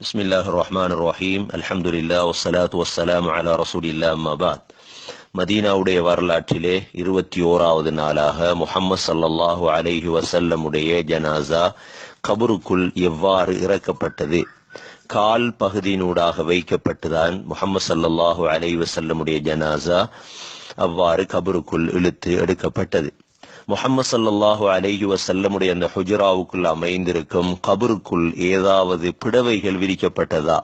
بسم الله الرحمن الرحيم الحمد لله والصلاة والسلام على رسول الله أما بعد மதீனாவுடைய வரலாற்றிலே இருபத்தி ஓராவது நாளாக முஹம்மது ஸல்லல்லாஹு அலைஹி வஸல்லமுடைய ஜனாசா கபருக்குள் எவ்வாறு இறக்கப்பட்டது கால் பகுதியினூடாக வைக்கப்பட்டுதான் முஹம்மது ஸல்லல்லாஹு அலைஹி வஸல்லமுடைய ஜனாசா அவ்வாறு கபருக்குள் இழுத்து எடுக்கப்பட்டது முகமது சல்லாஹு அலேஹி வசல்லமுடைய அந்த ஹுஜராவுக்குள் அமைந்திருக்கும் கபருக்குள் ஏதாவது பிடவைகள் விரிக்கப்பட்டதா?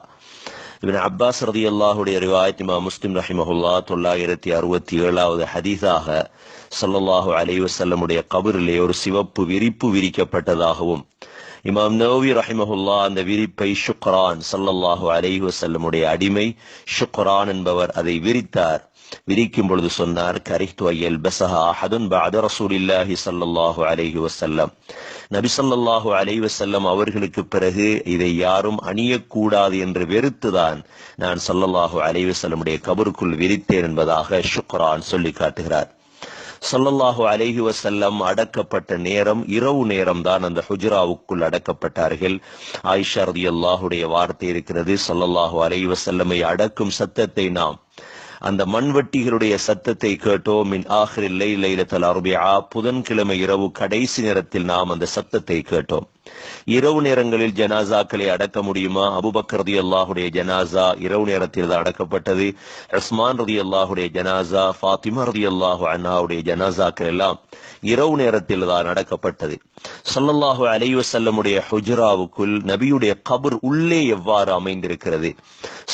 இவன் அப்பாஸ் ரதி அல்லாஹுடைய ரிவாயத் இமா முஸ்லிம் ரஹிமஹுல்லா தொள்ளாயிரத்தி அறுபத்தி ஏழாவது ஹதீஸாக ஸல்லல்லாஹு அலைஹி வஸல்லமுடைய கபரிலே ஒரு சிவப்பு விரிப்பு விரிக்கப்பட்டதாகவும் இமாம் நோவி ரஹிமஹுல்லா அந்த விரிப்பை ஷுக்ரான் சல்லல்லாஹு அலைஹி வஸல்லமுடைய அடிமை ஷுக்ரான் என்பவர் அதை விரித்தார். விரிக்கும் பொழுது சொன்னார் கரிஹ்து ஐயல் பசஹா அஹதுன் பஅத ரசூலில்லாஹி ஸல்லல்லாஹு அலைஹி வஸல்லம். நபி ஸல்லல்லாஹு அலைஹி வஸல்லம் அவர்களுக்கு பிறகு இதை யாரும் அணியக்கூடாது என்று வெறுத்துதான் நான் ஸல்லல்லாஹு அலைஹி வஸல்லமுடைய கபருக்குள் விரித்தேன் என்பதாக ஷுக்ரான் சொல்லி காட்டுகிறார். சல்லல்லாஹு அலைஹி வசல்லம் அடக்கப்பட்ட நேரம் இரவு நேரம் தான் அந்த ஹுஜ்ராவுக்குள் அடக்கப்பட்டார்கள். ஆயிஷா ரதியல்லாஹுடைய வார்த்தை இருக்கிறது சல்லல்லாஹு அலைஹி வசல்லமை அடக்கும் சத்தத்தை நாம் அந்த மண்வெட்டிகளுடைய சத்தத்தை கேட்டோம். மின் ஆஹிரில் லைலத்தல் அருபியா புதன்கிழமை இரவு கடைசி நேரத்தில் நாம் அந்த சத்தத்தை கேட்டோம். இரவு நேரங்களில் ஜனாசாக்களை அடக்க முடியுமா? அபுபக்கர் ரதி அல்லாஹுடைய ஜனாசா இரவு நேரத்தில் தான் அடக்கப்பட்டது. ரஸ்மான் ரதி அல்லாஹுடைய ஜனாசா ஃபாத்திமா ரதி அல்லாஹு அண்ணாவுடைய ஜனாசாக்கள் எல்லாம் இரவு நேரத்தில் தான் அடக்கப்பட்டது. ஸல்லல்லாஹு அலைஹி வஸல்லமுடைய ஹுஜ்ராவுக்குள் நபியுடைய கபர் உள்ளே எவ்வாறு அமைந்திருக்கிறது?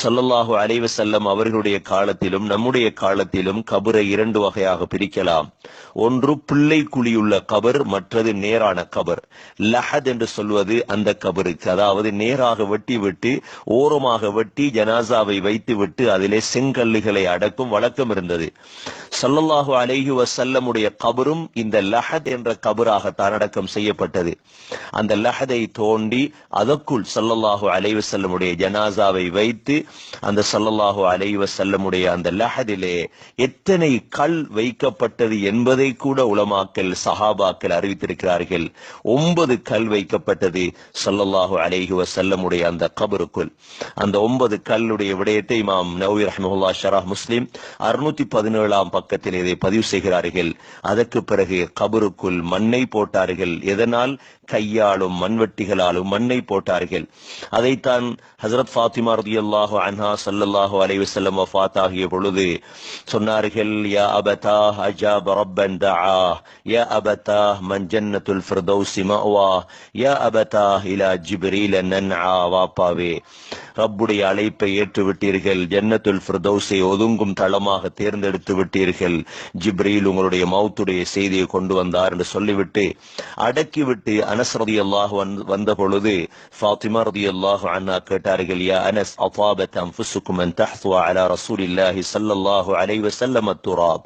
ஸல்லல்லாஹு அலைஹி வஸல்லம் அவர்களுடைய காலத்திலும் நம்முடைய காலத்திலும் கபரை இரண்டு வகையாக பிரிக்கலாம். ஒன்று பிள்ளை குழியுள்ள கபர் மற்றது நேரான கபர். லஹத் என்று சொல்வது அந்த கபருக்கு. அதாவது நேராக வெட்டி விட்டு ஓரமாக வெட்டி ஜனாசாவை வைத்து விட்டு அதிலே செங்கல்லுகளை அடக்கும் வழக்கம் இருந்தது. சல்லல்லாஹு அலைஹி வசல்லமுடைய கபரும் இந்த லஹத் என்ற கபராகத்தான் அடக்கம் செய்யப்பட்டது. அந்த லஹதை தோண்டி அதற்குள் சல்லல்லாஹு அலைஹி செல்லமுடைய ஜனாசாவை வைத்து அந்த சல்லல்லாஹு அலைஹி வஸல்லமுடைய அந்த லஹதிலே எத்தனை கல் வைக்கப்பட்டது என்பதை கூட உலமாக்கல் சஹாபாக்கள் அறிவித்திருக்கிறார்கள். ஒன்பது கல் வைக்க வைக்கப்பட்டது ஸல்லல்லாஹு அலைஹி வஸல்லமுடைய அந்த கபருக்குள். அந்த ஒன்பது கல்லுடைய விடயத்தை இமாம் நவி ரஹ்மஹுல்லா ஷராஹ் முஸ்லிம் அறுநூத்தி பதினேழாம் பக்கத்தில் இதை பதிவு செய்கிறார்கள். அதற்கு பிறகு கபருக்குள் மண்ணை போட்டார்கள். எதனால்? கையாலும் மண்வெட்டிகளாலும் மண்ணை போட்டார்கள். அதைத்தான் ஹசரத் ஃபாத்திமா ரதி அல்லாஹு அன்ஹா ஸல்லல்லாஹு அலைவு செல்லம் வஃத் ஆகிய பொழுது சொன்னார்கள் யா அபதா அஜாப ரப்பன் தஆ யா அபதா மன் ஜன்னத்துல் ஃபிர்தௌஸ் மஅவா யா அபதா இலா ஜிப்ரீல நன்ஆ வாப்பாவே ரப்புடைய அழைப்பை ஏற்று விட்டீர்கள் ஜன்னத்துல் ஃபிர்தௌஸை ஒதுங்கும் தளமாக தேர்ந்தெடுத்து விட்டீர்கள். ஜிப்ரீல் உங்களுடைய மௌத்துடைய செய்தியை கொண்டு வந்தார் என்று சொல்லிவிட்டு அடக்கிவிட்டு அனஸ் ரதி அல்லாஹ் வந்த பொழுது ஃபாத்திமா ரதி அல்லாஹ் அண்ணா கேட்டார்கள் யா அனஸ் அஃபாபத் அன்ஃபுசுக்கும் அன் தஹ்துவா அலா ரசூலில்லாஹி ஸல்லல்லாஹு அலைஹி வஸல்லம் அத்துராப்.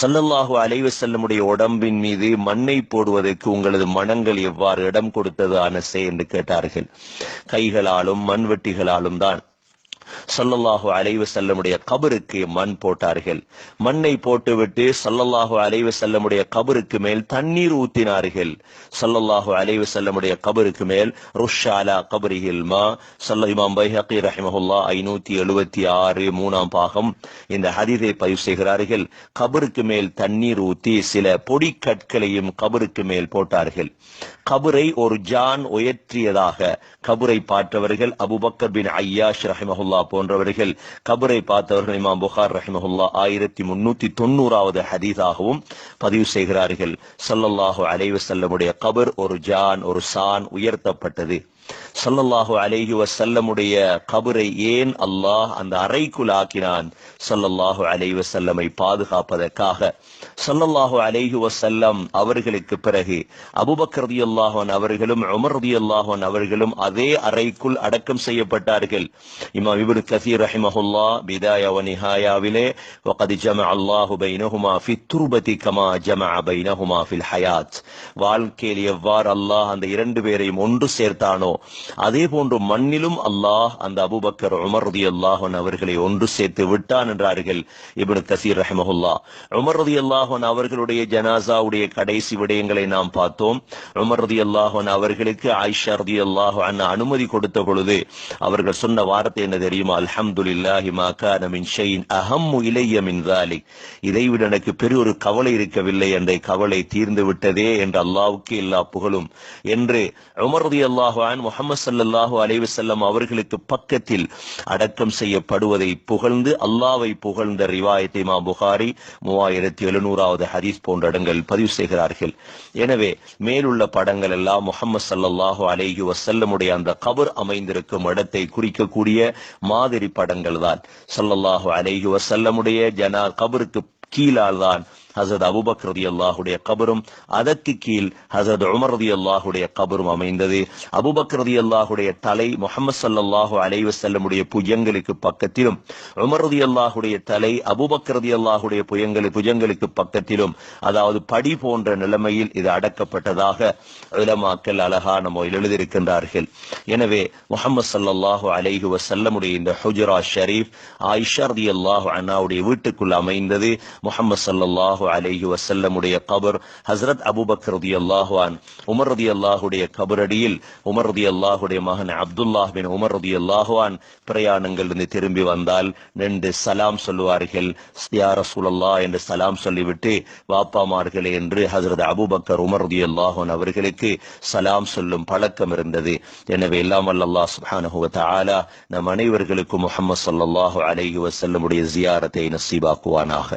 ஸல்லல்லாஹு அலைஹி வஸல்லமுடைய உடம்பின் மீது மண்ணை போடுவதற்கு உங்களது மனங்கள் எவ்வாறு இடம் கொடுத்தது அனஸே என்று கேட்டார்கள். கைகளாலும் மண்வெட்டிகளாலும் தான். சல்லல்லாஹு அலைவு செல்லமுடைய கபருக்கு மண் போட்டார்கள். மண்ணை போட்டுவிட்டு சல்லல்லாஹு அலைவு செல்லமுடைய கபருக்கு மேல் தண்ணீர் ஊத்தினார்கள். சல்லல்லாஹு அலைவு செல்லமுடைய கபருக்கு மேல் ருஷாலா கபரிஹில் மா. சல்ல இமாம் பைஹக்கி ரஹிமஹுல்லா ஐநூத்தி எழுபத்தி ஆறு மூணாம் பாகம் இந்த ஹதீதை பதிவு செய்கிறார்கள். கபருக்கு மேல் தண்ணீர் ஊத்தி சில பொடி கற்களையும் கபருக்கு மேல் போட்டார்கள். கபரை ஒரு ஜான் உயற்றியதாக கபரை பார்த்தவர்கள் அபுபக்கர் பின் ஐயாஷ் ரஹிமஹுல்லா போன்றவர்கள் கபரை பார்த்தவர்கள் இமாம் புகார் ரஹிமஹுல்லா ஆயிரத்தி முன்னூத்தி தொண்ணூறாவது ஹதீஸாகவும் பதிவு செய்கிறார்கள். சல்லல்லாஹு அலைவ செல்லமுடைய கபர் ஒரு ஜான் ஒரு சான் உயர்த்தப்பட்டது. சல்லல்லாஹு அலைஹி வசல்லமுடைய கபரை ஏன் அல்லாஹ் அந்த அறைக்குள் ஆக்கினான்? சல்லல்லாஹு அலைஹி வசல்லமை பாதுகாப்பதற்காக. சல்லல்லாஹு அலைஹி வசல்லம் அவர்களுக்கு பிறகு அபுபக்கர் அல்லாஹன் அவர்களும் உமர் அல்லாஹன் அவர்களும் அதே அறைக்குள் அடக்கம் செய்யப்பட்டார்கள். இமாம் இபுல் கசீர் ரஹிமஹுல்லா பிதாயா வ வகதி ஜம அல்லாஹு பைனஹுமா ஃபி துர்பதி கமா ஜம பைனஹுமா ஃபில் ஹயாத். வாழ்க்கையில் எவ்வாறு அல்லாஹ் அந்த இரண்டு பேரையும் ஒன்று சேர்த்தானோ அதே போன்று மண்ணிலும் அல்லாஹ் அந்த அபுபக்கர் உமர் ரதி அவர்களை ஒன்று சேர்த்து விட்டான் என்றார்கள் இபுல் கசீர் ரஹிமஹுல்லா. உமர் ரதி அல்லாஹ் அல்லாஹன் அவர்களுடைய ஜனாசாவுடைய கடைசி விடயங்களை நாம் பார்த்தோம். உமர் ரதி அல்லாஹன் அவர்களுக்கு ஆயிஷா ரதி அல்லாஹன் அனுமதி கொடுத்த பொழுது அவர்கள் சொன்ன வார்த்தை என்ன தெரியுமா? அல்ஹம்துலில்லாஹி மாகான மின் ஷெயின் அஹம்மு இளைய தாலி இதைவிட எனக்கு பெரிய ஒரு கவலை இருக்கவில்லை. என்ற கவலை தீர்ந்து விட்டதே என்று அல்லாவுக்கு எல்லா புகழும். என்று உமர் ரதி அல்லாஹான் முகமது சல்லாஹூ அலைவசல்லம் அவர்களுக்கு பக்கத்தில் அடக்கம் செய்யப்படுவதை புகழ்ந்து அல்லாவை புகழ்ந்த ரிவாயத்தை மா புகாரி மூவாயிரத்தி எழுநூறு எழுநூறாவது ஹரீஸ் போன்ற இடங்கள் பதிவு செய்கிறார்கள். எனவே மேலுள்ள படங்கள் எல்லாம் முகமது சல்லல்லாஹு அலேஹி வசல்லமுடைய அந்த கபர் அமைந்திருக்கும் இடத்தை குறிக்கக்கூடிய மாதிரி படங்கள் தான் சல்லல்லாஹு அலேஹி வசல்லமுடைய ஜனா கபருக்கு கீழால் தான் ஹசரத் அபுபக் ரதி அல்லாஹுடைய கபரும் அதற்கு கீழ் ஹசரத் உமர் ரதி அல்லாஹுடைய கபரும் அமைந்தது. அபுபக் ரதி அல்லாஹுடைய தலை முகமது சல்லாஹூ அலைஹி வஸல்லமுடைய புஜங்களுக்கு பக்கத்திலும் உமர் ரதி அல்லாஹுடைய தலை அபுபக் ரதி அல்லாஹுடைய புயங்களை புஜங்களுக்கு பக்கத்திலும். அதாவது படி போன்ற நிலைமையில் இது அடக்கப்பட்டதாக இளமாக்கள் அழகா நம்ம எழுதியிருக்கின்றார்கள். எனவே முகமது சல்லாஹூ அலைஹு வசல்லமுடைய இந்த ஹுஜரா ஷரீப் ஆயிஷா ரதி அல்லாஹு அண்ணாவுடைய வீட்டுக்குள் அமைந்தது. முகமது சல்லாஹூ சல்லல்லாஹு அலைஹி வஸல்லமுடைய கபர் ஹசரத் அபூபக்கர் ரதி அல்லாஹுவான் உமர் ரதி அல்லாஹுடைய கபரடியில் உமர் ரதி அல்லாஹுடைய மகன் அப்துல்லாஹ் பின் உமர் ரதி அல்லாஹுவான் பிரயாணங்கள் இருந்து திரும்பி வந்தால் நின்று சலாம் சொல்லுவார்கள். யா சூழல்லா என்று சலாம் சொல்லிவிட்டு வாப்பாமார்களே என்று ஹசரத் அபுபக்கர் உமர் ரதி அன் அவர்களுக்கு சலாம் சொல்லும் பழக்கம் இருந்தது. எனவே எல்லாம் வல்ல அல்லாஹ் சுப்ஹானஹு வ நம் அனைவர்களுக்கும் முகமது சல்லாஹு அலைஹி வசல்லமுடைய ஜியாரத்தை நசீபாக்குவானாக.